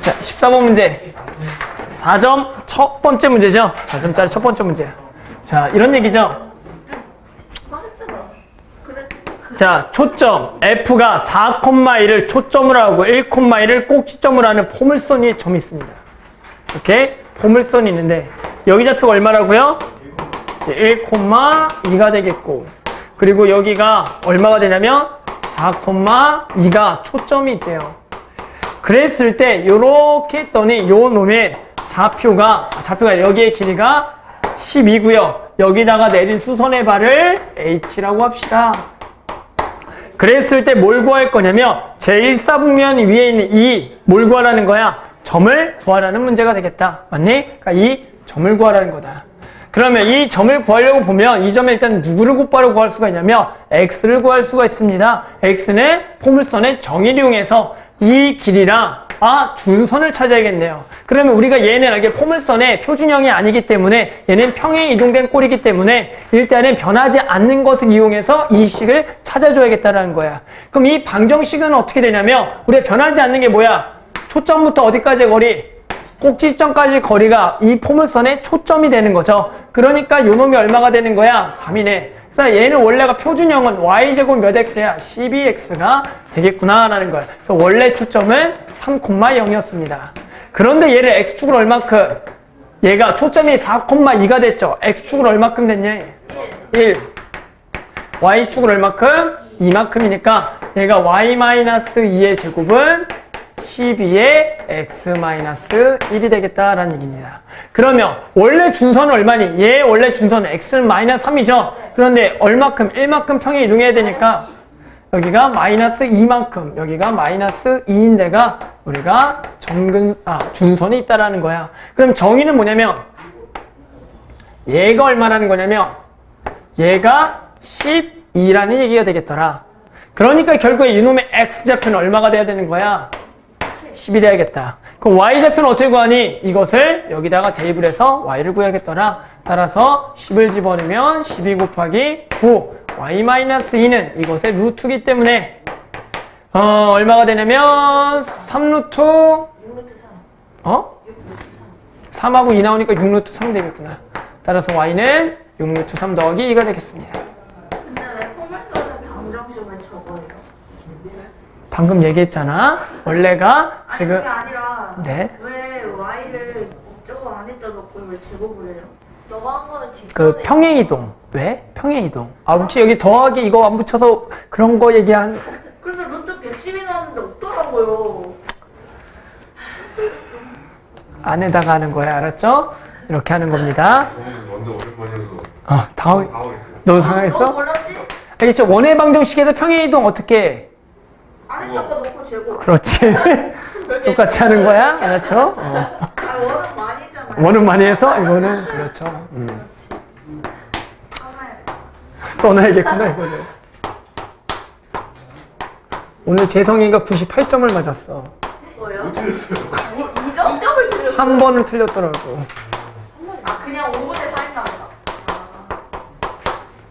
자, 14번 문제. 4점 첫 번째 문제죠. 4점짜리 첫 번째 문제. 자, 이런 얘기죠. 자, 초점 F가 4,1을 초점으로 하고 1,1을 꼭지점으로 하는 포물선이 점이 있습니다. 이렇게 포물선이 있는데 여기 좌표가 얼마라고요? 1,2가 되겠고 그리고 여기가 얼마가 되냐면 4,2가 초점이 있대요. 그랬을 때 이렇게 했더니 요 놈의 좌표가 아, 좌표가 여기의 길이가 12고요. 여기다가 내린 수선의 발을 h라고 합시다. 그랬을 때 뭘 구할 거냐면 제1사분면 위에 있는 이 뭘 구하라는 거야? 점을 구하라는 문제가 되겠다. 맞니? 그러니까 이 점을 구하라는 거다. 그러면 이 점을 구하려고 보면 이 점에 일단 누구를 곧바로 구할 수가 있냐면 x를 구할 수가 있습니다. x는 포물선의 정의를 이용해서 이 길이랑 아 준선을 찾아야겠네요. 그러면 우리가 얘는 이게 포물선의 표준형이 아니기 때문에 얘는 평행 이동된 꼴이기 때문에 일단은 변하지 않는 것을 이용해서 이 식을 찾아줘야겠다라는 거야. 그럼 이 방정식은 어떻게 되냐면 우리가 변하지 않는 게 뭐야? 초점부터 어디까지의 거리? 꼭지점까지 거리가 이 포물선의 초점이 되는 거죠. 그러니까 요 놈이 얼마가 되는 거야? 3이네. 그래서 얘는 원래가 표준형은 y제곱 몇 x야? 12x가 되겠구나라는 거야. 그래서 원래 초점은 3,0이었습니다. 그런데 얘를 x축을 얼마큼? 얘가 초점이 4,2가 됐죠. x축을 얼마큼 됐냐? 1. y축을 얼마큼? 2만큼이니까 얘가 y-2의 제곱은 12의 x-1이 되겠다라는 얘기입니다. 그러면 원래 준선은 얼마니? 얘 원래 준선은 x-3이죠. 그런데 얼마큼? 1만큼 평에 이동해야 되니까 여기가 마이너스 2만큼, 여기가 마이너스 2인 데가 우리가 정근, 아, 준선이 있다라는 거야. 그럼 정의는 뭐냐면 얘가 얼마라는 거냐면 얘가 12라는 얘기가 되겠더라. 그러니까 결국에 이놈의 x좌표는 얼마가 돼야 되는 거야? 10이 돼야겠다. 그럼 y좌표는 어떻게 구하니? 이것을 여기다가 대입을 해서 y를 구해야겠더라. 따라서 10을 집어넣으면 12 곱하기 9 y-2는 이것의 루트기 때문에 어, 얼마가 되냐면 3루트 6루트 3. 어? 6루트 3. 3하고 2 나오니까 6루트 3 되겠구나. 따라서 y는 6루트 3 더하기 2가 되겠습니다. 근데 왜 포물선은 방정식을 적어요? 방금 얘기했잖아. 원래가 아니 지금 그게 아니라 네. 왜 y를 저거 안에다 넣고 왜 제곱을 해요? 너가 한 거는 직선에 그 평행 이동. 왜? 평행 이동. 아, 혹시 여기 더하기 이거 안 붙여서 그런 거 얘기한 그래서 루트 110이 나왔는데 없더라고요. 안에다가 하는 거야. 알았죠? 이렇게 하는 겁니다. 저는 완전 오랜만이어서 어, 당황. 당황했어요. 너너 상황했어? 몰랐지? 알겠죠? 원의 방정식에서 평행 이동 어떻게 해? 안에다가 넣고 제곱. 그렇지. 똑같이 하는 거야. 알았죠? 어. 아 원은 많이잖아요. 원은 많이 해서 이거는 그렇죠. 음. 하나에. 써놔야겠구나 이거는. 오늘 재성이가 98점을 맞았어. 틀렸어요. 2점? 2점을 들려 3번을 틀렸더라고. 아 그냥 5분의 4인 나왔다.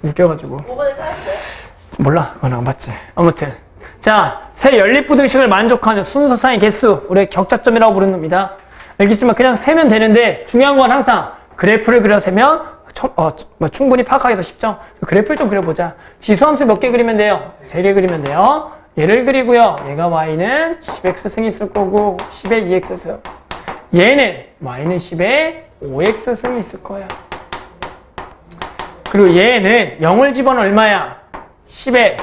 웃겨가지고. 5번에 살았어요? 몰라. 그건 안 봤지. 아무튼. 자, 세 연립부등식을 만족하는 순서상의 개수. 우리 격자점이라고 부르는 겁니다. 알겠지만 그냥 세면 되는데 중요한 건 항상 그래프를 그려 세면 청- 어, 뭐 충분히 파악하기 더 쉽죠? 그래프를 좀 그려보자. 지수함수 몇 개 그리면 돼요? 세 개 그리면 돼요. 얘를 그리고요. 얘가 y는 10x승이 있을 거고 10의 2x승. 얘는 y는 10의 5x승이 있을 거야. 그리고 얘는 0을 집어넣으면 얼마야? 10의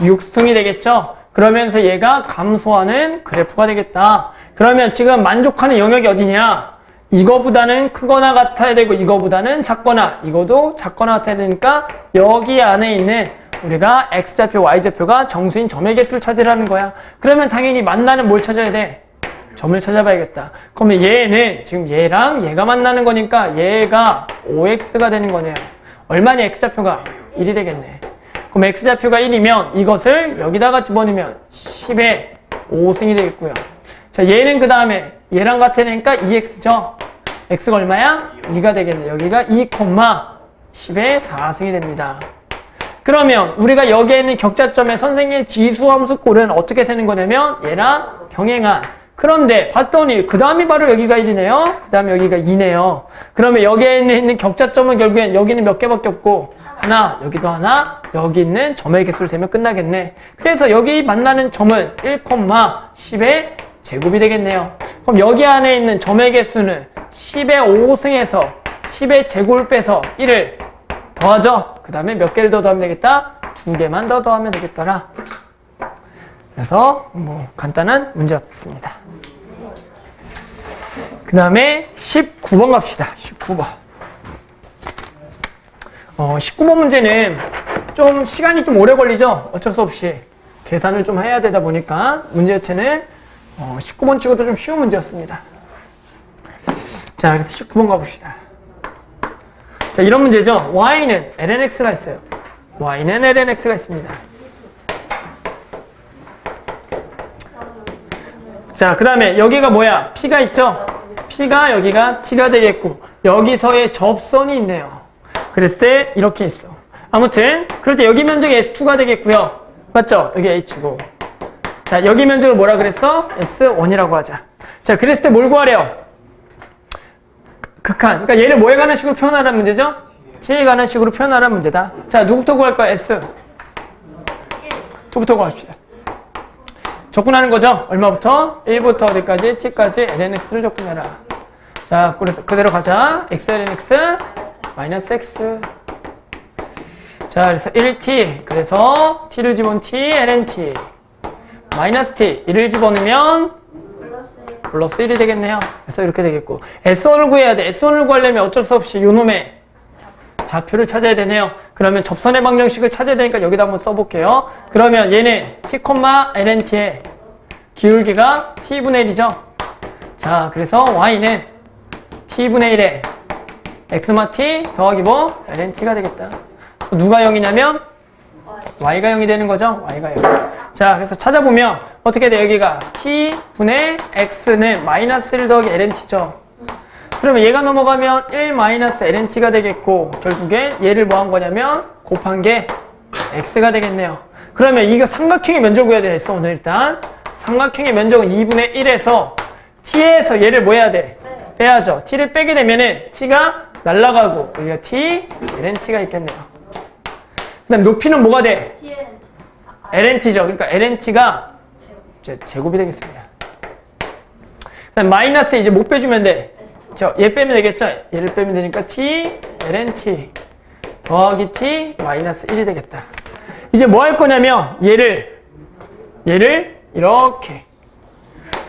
6승이 되겠죠? 그러면서 얘가 감소하는 그래프가 되겠다. 그러면 지금 만족하는 영역이 어디냐? 이거보다는 크거나 같아야 되고 이거보다는 작거나 이거도 작거나 같아야 되니까 여기 안에 있는 우리가 x좌표, y좌표가 정수인 점의 개수를 찾으라는 거야. 그러면 당연히 만나는 뭘 찾아야 돼? 점을 찾아봐야겠다. 그러면 얘는 지금 얘랑 얘가 만나는 거니까 얘가 5x가 되는 거네요. 얼마니 x좌표가? 1이 되겠네. 그럼 x좌표가 1이면 이것을 여기다가 집어넣으면 10의 5승이 되겠고요. 자, 얘는 그 다음에 얘랑 같으니까 2x죠. x가 얼마야? 2가 되겠네. 여기가 2, 10의 4승이 됩니다. 그러면 우리가 여기에 있는 격자점의 선생님의 지수 함수 꼴은 어떻게 세는 거냐면 얘랑 병행한. 그런데 봤더니 그 다음이 바로 여기가 1이네요. 그 다음에 여기가 2네요. 그러면 여기에 있는 격자점은 결국엔 여기는 몇 개밖에 없고 하나, 여기도 하나, 여기 있는 점의 개수를 세면 끝나겠네. 그래서 여기 만나는 점은 1,10의 제곱이 되겠네요. 그럼 여기 안에 있는 점의 개수는 10의 5승에서 10의 제곱을 빼서 1을 더하죠. 그 다음에 몇 개를 더 더하면 되겠다? 두 개만 더 더하면 되겠더라. 그래서 뭐 간단한 문제였습니다. 그 다음에 19번 갑시다. 19번. 어, 19번 문제는 좀 시간이 좀 오래 걸리죠? 어쩔 수 없이 계산을 좀 해야 되다 보니까 문제 자체는 어, 19번 치고도 좀 쉬운 문제였습니다. 자, 그래서 19번 가봅시다. 자, 이런 문제죠. y는 lnx가 있어요. y는 lnx가 있습니다. 자, 그 다음에 여기가 뭐야? p가 있죠? p가 여기가 t가 되겠고 여기서의 접선이 있네요. 그랬을 때 이렇게 있어. 아무튼 그럴 때 여기 면적이 S2가 되겠고요. 맞죠? 여기 H고. 자, 여기 면적을 뭐라 그랬어? S1이라고 하자. 자, 그랬을 때 뭘 구하래요? 극한. 그러니까 얘를 뭐에 관한 식으로 표현하라는 문제죠? t에 관한 식으로 표현하라는 문제다. 자, 누구부터 구할 거야? S. 2부터 구합시다. 적분하는 거죠? 얼마부터? 1부터 어디까지? t까지 lnx를 적분해라. 자, 그래서 그대로 가자. x lnx 마이너스 x. 자, 그래서 1t. 그래서 t를 집어넣은 t lnt. 마이너스 t. 1을 집어넣으면 플러스 1이 되겠네요. 그래서 이렇게 되겠고. S1을 구해야 돼. S1을 구하려면 어쩔 수 없이 요놈의 좌표를 찾아야 되네요. 그러면 접선의 방정식을 찾아야 되니까 여기다 한번 써볼게요. 그러면 얘는 t, lnt의 기울기가 t분의 1이죠. 자, 그래서 y는 t분의 1에 x마 t 더하기 뭐? lnt가 되겠다. 그래서 누가 0이냐면 y가 0이 되는 거죠. y가 0. 자, 그래서 찾아보면 어떻게 돼? 여기가 t분의 x는 마이너스 1 더하기 lnt죠. 그러면 얘가 넘어가면 1 마이너스 lnt가 되겠고 결국에 얘를 뭐 한 거냐면 곱한 게 x가 되겠네요. 그러면 이거 삼각형의 면적 구해야 되겠어 오늘 일단 삼각형의 면적은 2분의 1에서 t에서 얘를 뭐 해야 돼? 빼야죠. t를 빼게 되면은 t가 날라가고 여기가 t, lnt가 있겠네요. 그다음 높이는 뭐가 돼? TN lnt죠. 그러니까 lnt가 이제 제곱이 되겠습니다. 그다음 마이너스 이제 못 빼주면 돼. S2 저, 얘 빼면 되겠죠? 얘를 빼면 되니까 t, lnt 더하기 t 마이너스 1이 되겠다. 이제 뭐 할 거냐면 얘를 얘를 이렇게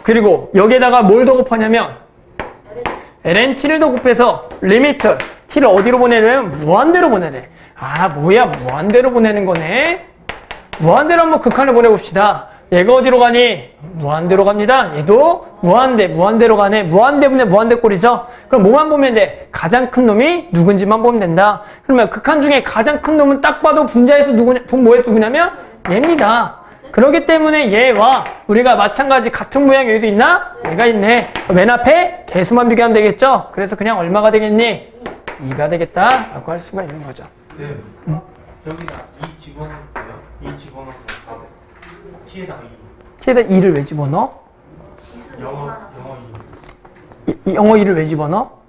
그리고 여기에다가 뭘 더 곱하냐면 lnt를 더 곱해서 리미트 t를 어디로 보내냐면 무한대로 보내래. 아 뭐야 무한대로 보내는 거네. 무한대로 한번 극한을 보내봅시다. 얘가 어디로 가니? 무한대로 갑니다. 얘도 무한대, 무한대로 가네. 무한대분의 무한대꼴이죠. 그럼 뭐만 보면 돼? 가장 큰 놈이 누군지만 보면 된다. 그러면 극한 중에 가장 큰 놈은 딱 봐도 분자에서 누구냐, 분 뭐에 누구냐면 얘입니다. 그렇기 때문에 얘와 우리가 마찬가지 같은 모양 여기도 있나? 얘가 있네. 맨 앞에 개수만 비교하면 되겠죠? 그래서 그냥 얼마가 되겠니? 2가 되겠다 라고 할 수가 있는 거죠. 네. 여기다 이 집어넣을게요. 이 집어넣고 T에다가 이 t에다 2를 왜 집어넣어? 영어 영어 이 이- 이 영어 2를 왜 집어넣어?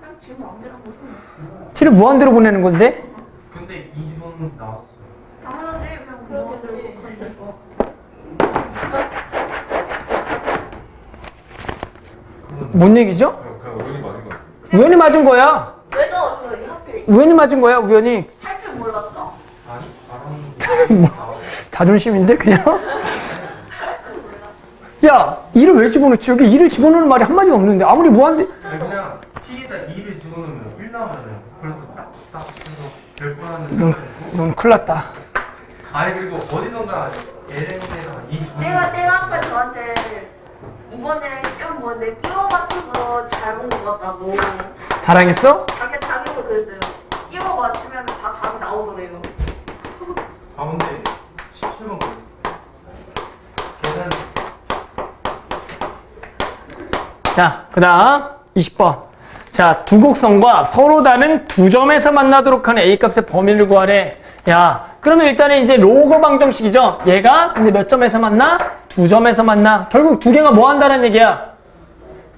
그냥 지금 마음대로 보시면 t를 무한대로 보내는 건데? 근데 이 집어넣 나왔어요. 당연하지 그냥 그러겠지. 무한대로 뭐. 그건 뭔 얘기죠? 그냥 우연히 맞은 거 같아. 우연히 맞은 거야. 왜 넣었어 이 하필 우연히 맞은 거야, 우연히. 할 줄 몰랐어? 아니 알았는데 나왔어요. 자존심인데, 그냥? 야, 이를 왜 집어넣지? 여기 이를 집어넣는 말이 한마디도 없는데. 아무리 무한대. 아니, 그냥 T에다 2를 집어넣으면 1 나오잖아요. 그래서 딱 딱 해서 별거라는 넌, 생각이고 넌 큰일 났다. 아니 그리고 어디선가 2 집어넣으면 제가 제가 아까 저한테 이번에 시험 보는데 끼워 맞춰서 잘본것 같다고 자랑했어? 자기 자기도 그랬어요 끼워 맞추면 다 답이 나오더래요 가운데 17번 걸렸어. 계산 자, 그 다음 20번. 자, 두 곡선과 서로 다른 두 점에서 만나도록 하는 A 값의 범위를 구하래. 야, 그러면 일단은 이제 로그 방정식이죠. 얘가 근데 몇 점에서 만나? 두두 점에서 만나. 결국 두 개가 뭐 한다는 얘기야?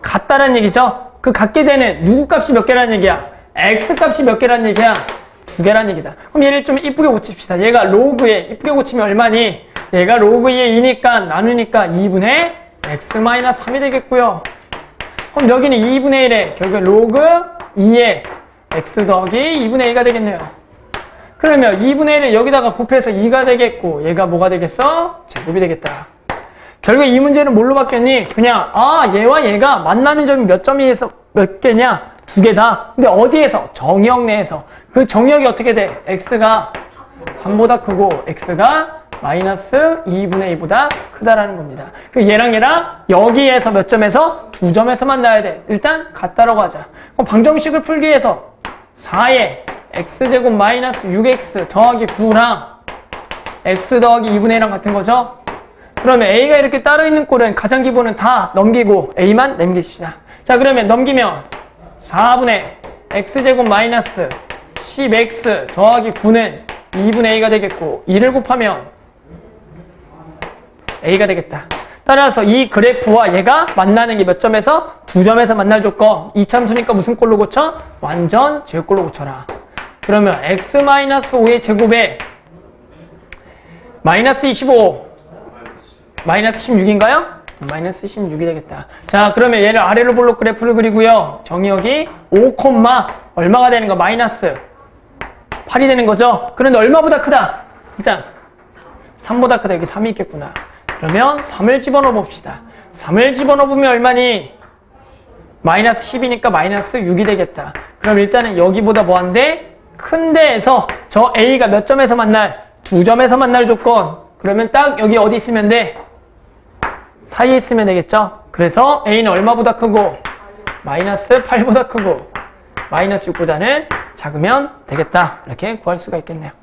같다는 얘기죠. 그 같게 되는 누구 값이 몇 개라는 얘기야? x 값이 몇 개라는 얘기야? 두 개라는 얘기다. 그럼 얘를 좀 이쁘게 고칩시다. 얘가 로그에 이쁘게 고치면 얼마니? 얘가 로그 2에 2니까 나누니까 2분의 x-3이 되겠고요. 그럼 여기는 2분의 1에 결국 로그 2에 x 더하기 2분의 2가 되겠네요. 그러면 2분의 1을 여기다가 곱해서 2가 되겠고 얘가 뭐가 되겠어? 제곱이 되겠다. 결국 이 문제는 뭘로 바뀌었니? 그냥 아 얘와 얘가 만나는 점이 몇 점에서 몇 개냐? 두 개다. 근데 어디에서? 정역 내에서. 그 정역이 어떻게 돼? x가 3보다 크고 x가 마이너스 2분의 2보다 크다라는 겁니다. 그 얘랑 얘랑 여기에서 몇 점에서? 두 점에서 만나야 돼. 일단 같다라고 하자. 그럼 방정식을 풀기 위해서 4에 x제곱 마이너스 6x 더하기 9랑 x 더하기 2분의 1랑 같은 거죠? 그러면 a가 이렇게 따로 있는 꼴은 가장 기본은 다 넘기고 a만 남기시다. 자 그러면 넘기면 4분의 x제곱 마이너스 10x 더하기 9는 2분의 a가 되겠고 2를 곱하면 a가 되겠다. 따라서 이 그래프와 얘가 만나는 게 몇 점에서? 두 점에서 만날 조건. 이참수니까 무슨 꼴로 고쳐? 완전 제곱꼴로 고쳐라. 그러면 x-5의 제곱에 마이너스 25 마이너스 16인가요? 마이너스 16이 되겠다. 자, 그러면 얘를 아래로 볼록 그래프를 그리고요. 정의역이 5, 얼마가 되는 거? 마이너스 8이 되는 거죠? 그런데 얼마보다 크다? 일단 3보다 크다. 여기 3이 있겠구나. 그러면 3을 집어넣어 봅시다. 3을 집어넣어 보면 얼마니? 마이너스 10이니까 마이너스 6이 되겠다. 그럼 일단은 여기보다 뭐한데? 큰 데에서 저 A가 몇 점에서 만날? 두 점에서 만날 조건. 그러면 딱 여기 어디 있으면 돼? 사이에 있으면 되겠죠? 그래서 A는 얼마보다 크고? 마이너스 8보다 크고 마이너스 6보다는 작으면 되겠다. 이렇게 구할 수가 있겠네요.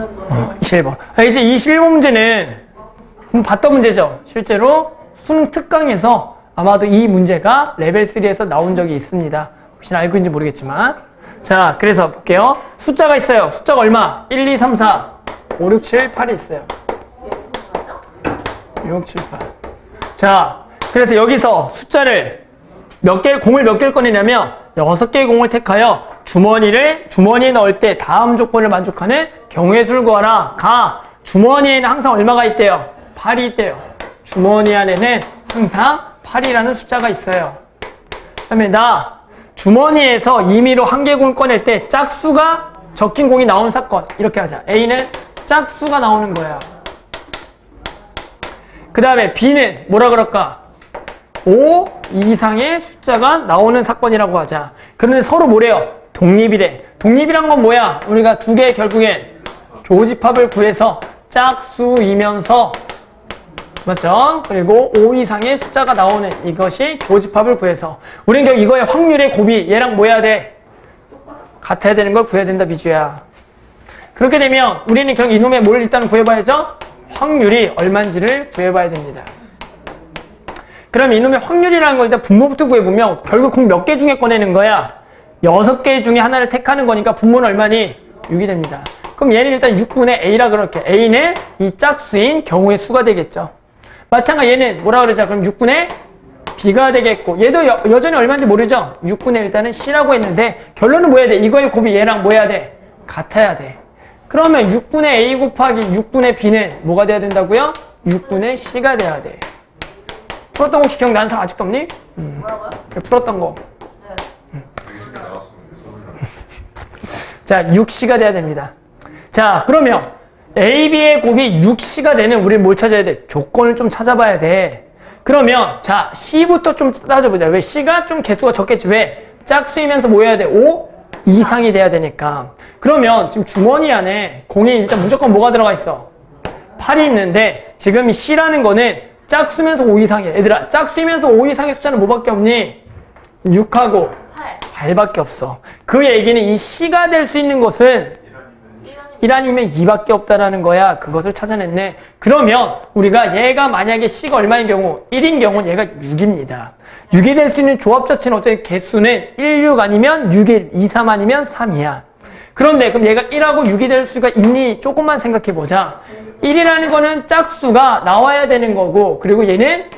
어, 21번. 아, 이제 21번 문제는 음, 봤던 문제죠. 실제로 순특강에서 아마도 이 문제가 레벨 3에서 나온 적이 있습니다. 혹시나 알고 있는지 모르겠지만. 자, 그래서 볼게요. 숫자가 있어요. 숫자가 얼마? 1, 2, 3, 4, 5, 6, 7, 8이 있어요. 6, 7, 8. 자, 그래서 여기서 숫자를 몇 개, 공을 몇 개를 꺼내냐면 여섯 개의 공을 택하여 주머니를 주머니에 넣을 때 다음 조건을 만족하는 경우의 수를 구하라. 가. 주머니에는 항상 얼마가 있대요? 8이 있대요. 주머니 안에는 항상 8이라는 숫자가 있어요. 그다음에 나 주머니에서 임의로 한 개 공을 꺼낼 때 짝수가 적힌 공이 나온 사건 이렇게 하자. A는 짝수가 나오는 거야. 그 다음에 B는 뭐라 그럴까? 5 이상의 숫자가 나오는 사건이라고 하자. 그런데 서로 뭐래요? 독립이 래. 독립이란 건 뭐야? 우리가 두 개 결국엔 교집합을 구해서 짝수이면서 맞죠? 그리고 5 이상의 숫자가 나오는 이것이 교집합을 구해서 우린 결국 이거의 확률의 곱이 얘랑 뭐 해야 돼? 같아야 되는 걸 구해야 된다 비주야. 그렇게 되면 우리는 결국 이놈의 뭘 일단 구해봐야죠? 확률이 얼마인지를 구해봐야 됩니다. 그럼 이놈의 확률이라는 걸 일단 분모부터 구해보면 결국 공 몇 개 중에 꺼내는 거야? 여섯 개 중에 하나를 택하는 거니까 분모는 얼마니? 6이 됩니다. 그럼 얘는 일단 6분의 A라 그렇게 A는 이 짝수인 경우의 수가 되겠죠. 마찬가지 얘는 뭐라 그러자? 그럼 6분의 B가 되겠고 얘도 여, 여전히 얼마인지 모르죠? 6분의 일단은 C라고 했는데 결론은 뭐 해야 돼? 이거의 곱이 얘랑 뭐 해야 돼? 같아야 돼. 그러면 6분의 A 곱하기 6분의 B는 뭐가 돼야 된다고요? 6분의 C가 돼야 돼. 풀었던 거 혹시 기억나는 사람 아직도 없니? 음. 뭐라고요? 풀었던 거. 네. 자, 6C가 돼야 됩니다. 자, 그러면 AB의 곱이 6C가 되는 우리 뭘 찾아야 돼? 조건을 좀 찾아봐야 돼. 그러면 자, C부터 좀 따져보자. 왜 C가 좀 개수가 적겠지? 왜? 짝수이면서 뭐 해야 돼? 5 이상이 돼야 되니까. 그러면 지금 주머니 안에 공이 일단 무조건 뭐가 들어가 있어? 8이 있는데 지금 이 C라는 거는 짝수면서 5 이상이야. 얘들아, 짝수이면서 5 이상의 숫자는 뭐밖에 없니? 6하고 8. 8밖에 없어. 그 얘기는 이 C가 될 수 있는 것은 1원이면 1아니면 2밖에 없다라는 거야. 그것을 찾아냈네. 그러면 우리가 얘가 만약에 C가 얼마인 경우 1인 경우는 얘가 6입니다. 6이 될 수 있는 조합 자체는 어차피 개수는 1, 6 아니면 6일, 2, 3 아니면 3이야. 그런데 그럼 얘가 1하고 6이 될 수가 있니? 조금만 생각해 보자. 1이라는 거는 짝수가 나와야 되는 거고 그리고 얘는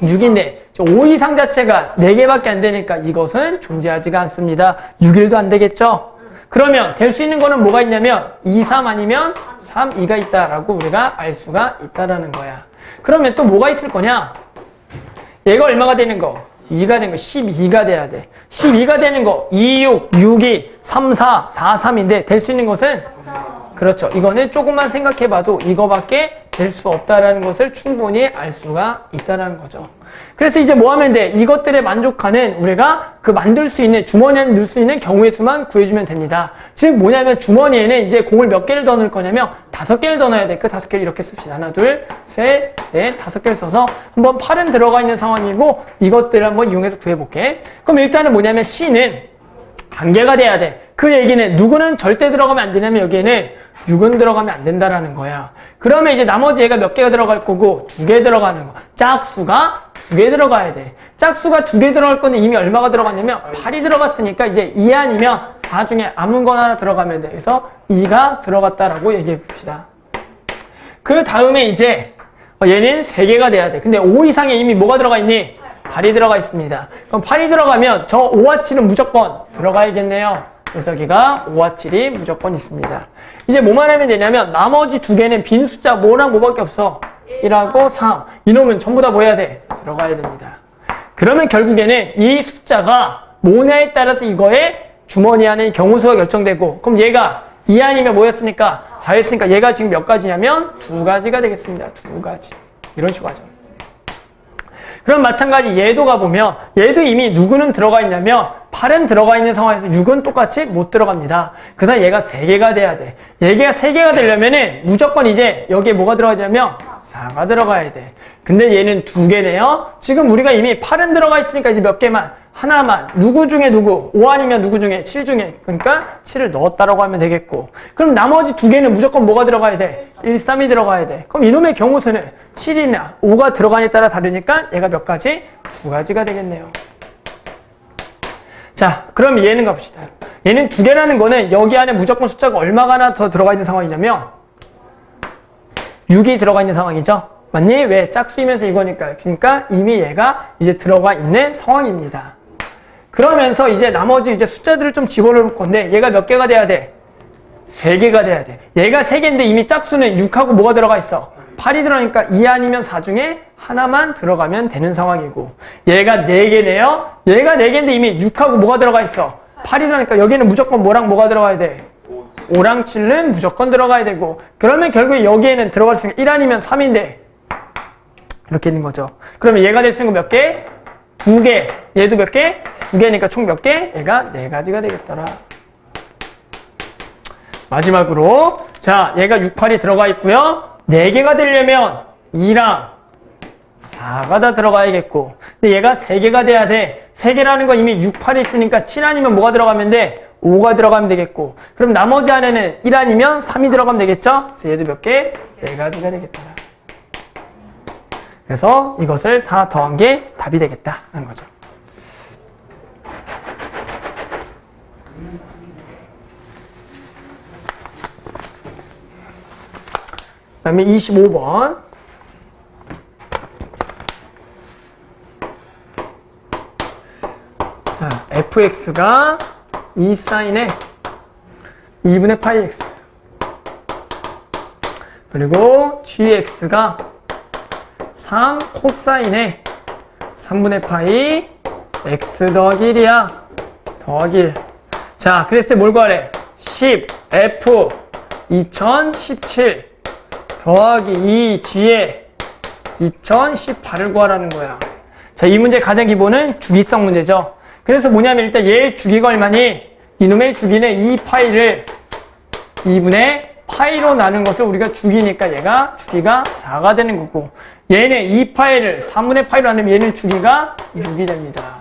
6인데 5 이상 자체가 4개밖에 안 되니까 이것은 존재하지가 않습니다. 6일도 안 되겠죠? 그러면 될 수 있는 거는 뭐가 있냐면 2, 3 아니면 3, 2가 있다라고 우리가 알 수가 있다라는 거야. 그러면 또 뭐가 있을 거냐? 얘가 얼마가 되는 거? 2가 되는 거 12가 돼야 돼. 12가 되는 거 2, 6, 6, 2, 3, 4, 4, 3인데 될 수 있는 것은 그렇죠. 이거는 조금만 생각해봐도 이거밖에 될 수 없다라는 것을 충분히 알 수가 있다라는 거죠. 그래서 이제 뭐 하면 돼? 이것들에 만족하는 우리가 그 만들 수 있는 주머니 안에 넣을 수 있는 경우의 수만 구해주면 됩니다. 즉 뭐냐면 주머니에는 이제 공을 몇 개를 더 넣을 거냐면 다섯 개를 더 넣어야 돼. 그 다섯 개를 이렇게 씁시다. 하나, 둘, 셋, 넷, 다섯 개를 써서 한번 팔은 들어가 있는 상황이고 이것들을 한번 이용해서 구해볼게. 그럼 일단은 뭐냐면 C는 관계가 돼야 돼. 그 얘기는 누구는 절대 들어가면 안 되냐면 여기에는 6은 들어가면 안 된다라는 거야. 그러면 이제 나머지 얘가 몇 개가 들어갈 거고 두 개 들어가는 거. 짝수가 두 개 들어가야 돼. 짝수가 두 개 들어갈 거는 이미 얼마가 들어갔냐면 8이 들어갔으니까 이제 2 아니면 4 중에 아무거나 하나 들어가면 돼. 그래서 2가 들어갔다라고 얘기해 봅시다. 그 다음에 이제 어, 얘는 3개가 돼야 돼. 근데 5 이상에 이미 뭐가 들어가 있니? 8이 들어가 있습니다. 그럼 8이 들어가면 저 5와 7은 무조건 들어가야겠네요. 그래서 여기가 5와 7이 무조건 있습니다. 이제 뭐만 하면 되냐면 나머지 두 개는 빈 숫자 뭐랑 뭐밖에 없어? 1하고 3. 이놈은 전부 다뭐 해야 돼? 들어가야 됩니다. 그러면 결국에는 이 숫자가 뭐냐에 따라서 이거의 주머니 안에 경우수가 결정되고 그럼 얘가 2 아니면 뭐였으니까 4였으니까 얘가 지금 몇 가지냐면 두 가지가 되겠습니다. 두 가지. 이런 식으로 하죠. 그럼 마찬가지 얘도 가보면 얘도 이미 누구는 들어가 있냐면 8은 들어가 있는 상황에서 6은 똑같이 못 들어갑니다. 그래서 얘가 3개가 돼야 돼. 얘가 3개가 되려면은 무조건 이제 여기에 뭐가 들어가냐면 4가 들어가야 돼. 근데 얘는 2개네요. 지금 우리가 이미 8은 들어가 있으니까 이제 몇 개만 하나만 누구 중에 누구 5 아니면 누구 중에 7 중에 그러니까 7을 넣었다라고 하면 되겠고 그럼 나머지 두 개는 무조건 뭐가 들어가야 돼? 1, 3이 들어가야 돼 그럼 이놈의 경우수는 7이나 5가 들어가냐에 따라 다르니까 얘가 몇 가지? 두 가지가 되겠네요 자 그럼 얘는 가봅시다 얘는 두 개라는 거는 여기 안에 무조건 숫자가 얼마가 하나 더 들어가 있는 상황이냐면 6이 들어가 있는 상황이죠 맞니? 왜? 짝수이면서 이거니까 그러니까 이미 얘가 이제 들어가 있는 상황입니다 그러면서 이제 나머지 이제 숫자들을 좀 집어넣을 건데 얘가 몇 개가 돼야 돼? 세 개가 돼야 돼. 얘가 세 개인데 이미 짝수는 6하고 뭐가 들어가 있어? 8이 들어가니까 2 아니면 4 중에 하나만 들어가면 되는 상황이고 얘가 네 개네요. 얘가 네 개인데 이미 6하고 뭐가 들어가 있어? 8이 들어가니까 여기는 무조건 뭐랑 뭐가 들어가야 돼? 5랑 7은 무조건 들어가야 되고 그러면 결국에 여기에는 들어갈 수 있는 1 아니면 3인데 이렇게 있는 거죠. 그러면 얘가 될 수 있는 거 몇 개? 두 개. 얘도 몇 개? 두 개니까 총 몇 개? 얘가 네 가지가 되겠더라. 마지막으로 자 얘가 6, 8이 들어가 있고요. 네 개가 되려면 2랑 4가 다 들어가야겠고 근데 얘가 3개가 돼야 돼. 3개라는 건 이미 6, 8이 있으니까 7 아니면 뭐가 들어가면 돼? 5가 들어가면 되겠고 그럼 나머지 안에는 1 아니면 3이 들어가면 되겠죠? 그래서 얘도 몇 개? 네 가지가 되겠더라. 그래서 이것을 다 더한 게 답이 되겠다는 거죠. 그 다음에 25번. 자, fx가 2 사인의 2분의 파이 x. 그리고 gx가 3 코사인의 3분의 파이 x 더하기 1이야. 더하기 1. 자, 그랬을 때 뭘 구하래? 10 f 2017 더하기 2g에 2018을 구하라는 거야. 자, 이 문제 가장 기본은 주기성 문제죠. 그래서 뭐냐면 일단 얘 주기가 얼마니? 이놈의 주기는 이 파이를 2분의 파이로 나눈 것을 우리가 주기니까 얘가 주기가 4가 되는 거고 이 파이를 3분의 파이로 나누면 얘는 주기가 6이 됩니다.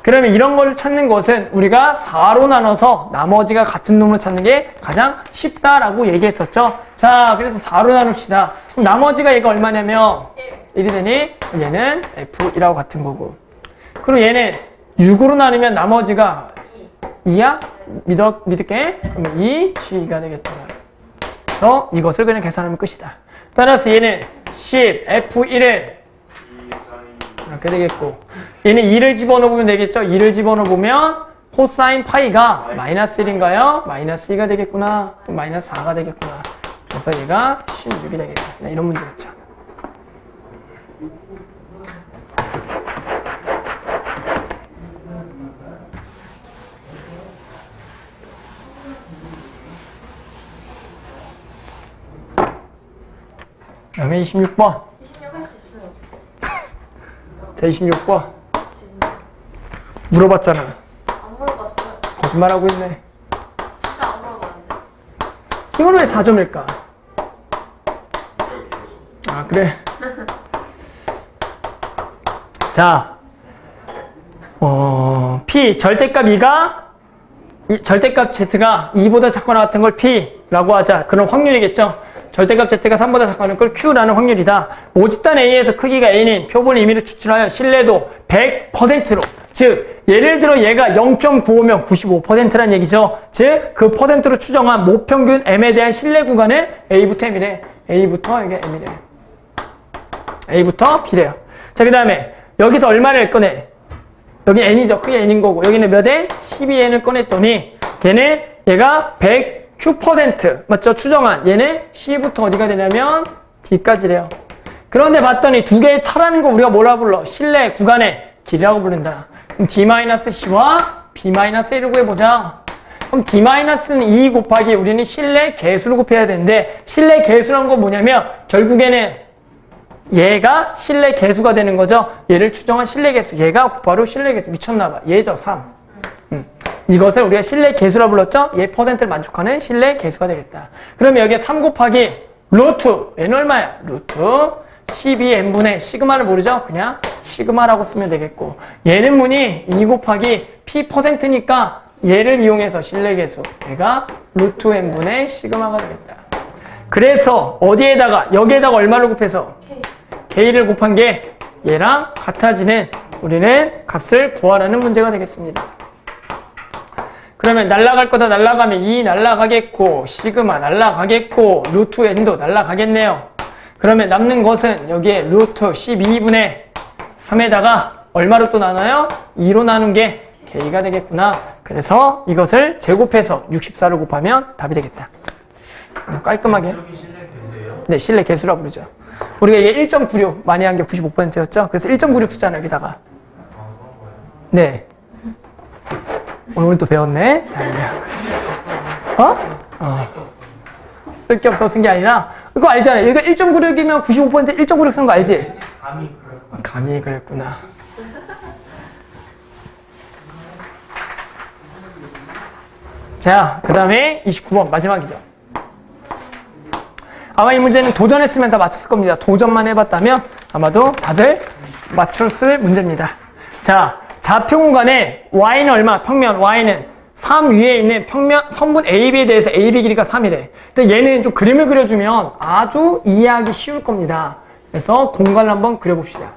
그러면 이런 것을 찾는 것은 우리가 4로 나눠서 나머지가 같은 놈을 찾는 게 가장 쉽다라고 얘기했었죠. 자, 그래서 4로 나눕시다. 그럼 나머지가 얘가 얼마냐면 1이 되니 얘는 F1하고 같은 거고. 그리고 얘는 6으로 나누면 나머지가 2야? 믿어, 믿을게. 그럼 2, G가 되겠다. 그래서 이것을 그냥 계산하면 끝이다. 따라서 얘는 10, F1은 이렇게 되겠고 얘는 2를 집어넣으면 되겠죠? 2를 집어넣으면 코사인 파이가 마이너스 1인가요? 마이너스 2가 되겠구나. 마이너스 4가 되겠구나. 그래서 얘가 16이 되겠다. 네, 이런 문제였죠. 다음에 26번. 26 할 수 있어요. 자, 26번. 물어봤잖아. 안 물어봤어요. 거짓말하고 있네. 진짜 안 물어봤는데. 이건 왜 4점일까? 아, 그래. 자, 어, P, 절대값 2가, 이 절대값 Z가 2보다 작거나 같은 걸 P라고 하자. 그런 확률이겠죠? 절대값 Z가 3보다 작거나 걸 Q라는 확률이다. 모집단 A에서 크기가 N인 표본 임의를 추출하여 신뢰도 100%로. 즉, 예를 들어 얘가 0.95면 95%란 얘기죠. 즉, 그 퍼센트로 추정한 모평균 M에 대한 신뢰 구간은 A부터 M이래. A부터 이게 M이래. A부터 B래요. 자, 그 다음에 여기서 얼마를 꺼내? 여기 N이죠. 크게 N인 거고. 여기는 몇 N? 12N을 꺼냈더니 걔는 얘가 100Q% 맞죠? 추정한 얘는 C부터 어디가 되냐면 D까지래요. 그런데 봤더니 두 개의 차라는 거 우리가 뭐라 불러? 실내 구간의 길이라고 부른다. 그럼 D-C와 B-A를 구해보자. 그럼 D-는 2 곱하기 우리는 실내 개수를 곱해야 되는데 실내 개수란 건 뭐냐면 결국에는 얘가 실내 개수가 되는 거죠. 얘를 추정한 실내 개수. 얘가 바로 실내 개수. 미쳤나 봐. 얘죠. 3. 음. 이것을 우리가 실내 개수라 불렀죠? 얘 퍼센트를 만족하는 실내 개수가 되겠다. 그러면 여기에 3 곱하기 루트. 얘는 얼마야? 루트 12n분의 시그마를 모르죠? 그냥 시그마라고 쓰면 되겠고 얘는 문이 2 곱하기 p 퍼센트니까 얘를 이용해서 실내 개수. 얘가 루트 n분의 시그마가 되겠다. 그래서 어디에다가 여기에다가 얼마를 곱해서 K를 곱한 게 얘랑 같아지는 우리는 값을 구하라는 문제가 되겠습니다. 그러면 날라갈 거다 날라가면 2 날라가겠고 시그마 날라가겠고 루트 n도 날라가겠네요. 그러면 남는 것은 여기에 루트 12분의 3에다가 얼마로 또 나눠요? 2로 나눈 게 K가 되겠구나. 그래서 이것을 제곱해서 64를 곱하면 답이 되겠다. 음, 깔끔하게. 네, 실내 개수라 부르죠. 우리가 이게 1.96 많이 한 게 95%였죠. 그래서 1.96 쓰잖아요, 여기다가. 네. 오늘 또 배웠네. 어? 어. 쓸 게 없어 쓴 게 아니라 이거 알잖아요. 이거 1.96이면 95% 1.96 쓴 거 알지? 감이 그랬구나. 자, 그 다음에 29번 마지막이죠. 아마 이 문제는 도전했으면 다 맞췄을 겁니다. 도전만 해봤다면 아마도 다들 맞췄을 문제입니다. 자, 좌표 공간에 y는 얼마? 평면 y는 3 위에 있는 평면 선분 AB에 대해서 AB 길이가 3이래. 근데 얘는 좀 그림을 그려주면 아주 이해하기 쉬울 겁니다. 그래서 공간을 한번 그려봅시다.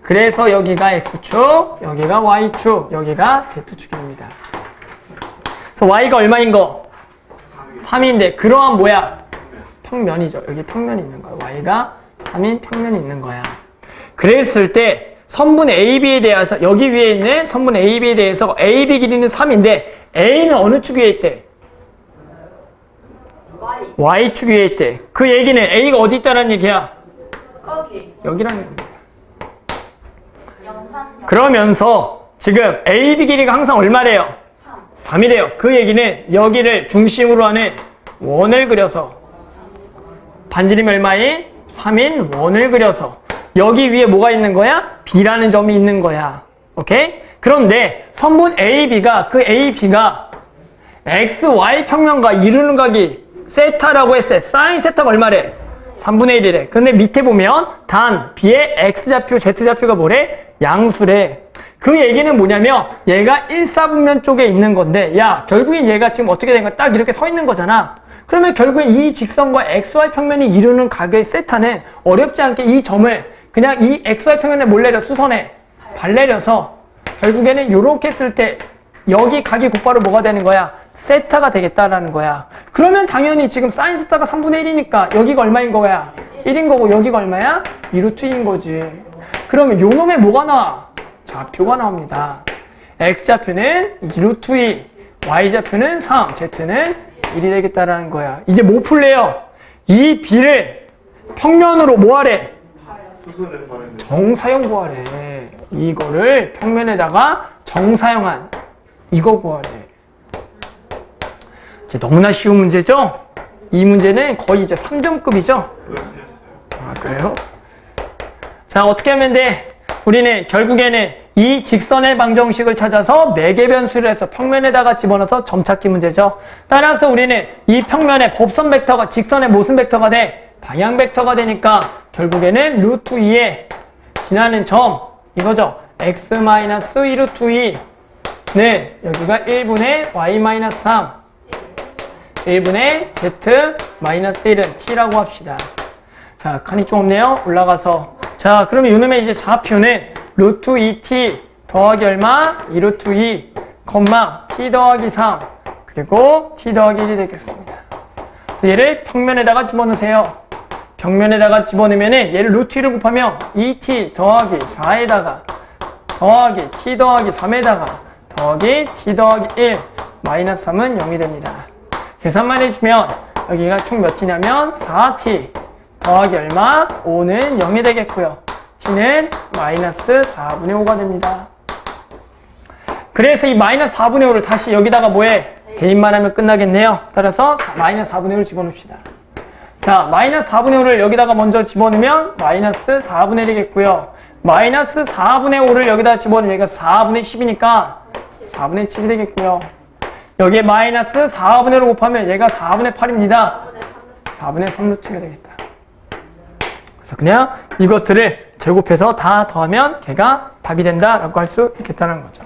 그래서 여기가 X축, 여기가 Y축, 여기가 Z축입니다. 그래서 Y가 얼마인 거? 3인데 그러한 뭐야? 평면이죠. 여기 평면이 있는 거야. Y가 3인 평면이 있는 거야. 그랬을 때 선분 AB에 대해서 여기 위에 있는 선분 AB에 대해서 AB 길이는 3인데 A는 어느 축 위에 있대? Y Y축 위에 있대. 그 얘기는 A가 어디 있다는 얘기야? 거기 여기라는. 영상 그러면서 지금 AB 길이가 항상 얼마래요? 3 3이래요. 그 얘기는 여기를 중심으로 하는 원을 그려서 반지름이 얼마인? 3인 원을 그려서 여기 위에 뭐가 있는 거야? B라는 점이 있는 거야. 오케이? 그런데 선분 AB가 그 AB가 XY 평면과 이루는 각이 세타라고 했어요. 사인 세타가 얼마래? 3분의 1이래. 근데 밑에 보면 단 B의 X좌표, Z좌표가 뭐래? 양수래. 그 얘기는 뭐냐면 얘가 1사분면 쪽에 있는 건데 야 결국엔 얘가 지금 어떻게 된 거야? 딱 이렇게 서 있는 거잖아. 그러면 결국엔 이 직선과 XY 평면이 이루는 각의 세타는 어렵지 않게 이 점을 그냥 이 XY 평면에 몰래려 수선에 발 내려서 결국에는 이렇게 쓸 때 여기 각이 곧바로 뭐가 되는 거야? 세타가 되겠다라는 거야. 그러면 당연히 지금 사인 세타가 3분의 1이니까 여기가 얼마인 거야? 1인 거고 여기가 얼마야? 2루트인 거지. 그러면 요 놈에 뭐가 나와? 좌표가 나옵니다. x좌표는 2루트 2, y좌표는 3, z는 1이 되겠다라는 거야. 이제 뭐 풀래요? 이 b를 평면으로 뭐 하래? 정사형 구하래. 이거를 평면에다가 정사형한 이거 구하래. 이제 너무나 쉬운 문제죠? 이 문제는 거의 이제 3점급이죠? 그걸 틀렸어요. 아, 그래요? 자, 어떻게 하면 돼? 우리는 결국에는 이 직선의 방정식을 찾아서 매개 변수를 해서 평면에다가 집어넣어서 점찾기 문제죠. 따라서 우리는 이 평면의 법선 벡터가 직선의 무슨 벡터가 돼? 방향 벡터가 되니까 결국에는 루트 2에 지나는 점 이거죠. x-2 루트 2는 여기가 1분의 y-3 1분의 z-1은 t라고 합시다. 자, 칸이 좀 없네요. 올라가서. 자, 그러면 요놈의 이제 좌표는 루트 2t 더하기 얼마? 2 루트 2, 컴마 t 더하기 3, 그리고 t 더하기 1이 되겠습니다. 그래서 얘를 평면에다가 집어넣으세요. 벽면에다가 집어넣으면 얘를 루트 1을 곱하면 2t 더하기 4에다가 더하기 t 더하기 3에다가 더하기 t 더하기 1 마이너스 3은 0이 됩니다. 계산만 해주면 여기가 총 몇이냐면 4t 더하기 얼마? 5는 0이 되겠고요. t는 마이너스 4분의 5가 됩니다. 그래서 이 마이너스 4분의 5를 다시 여기다가 뭐해? 대입만 하면 끝나겠네요. 따라서 사- 마이너스 4분의 5를 집어넣읍시다. 자, 마이너스 4분의 5를 여기다가 먼저 집어넣으면 마이너스 4분의 1이겠고요. 마이너스 4분의 5를 여기다 집어넣으면 여기가 4분의 10이니까 4분의 7이 되겠고요. 여기에 마이너스 4분의 1을 곱하면 얘가 4분의 8입니다. 4분의 3루트가 되겠다. 그래서 그냥 이것들을 제곱해서 다 더하면 걔가 답이 된다라고 할 수 있겠다는 거죠.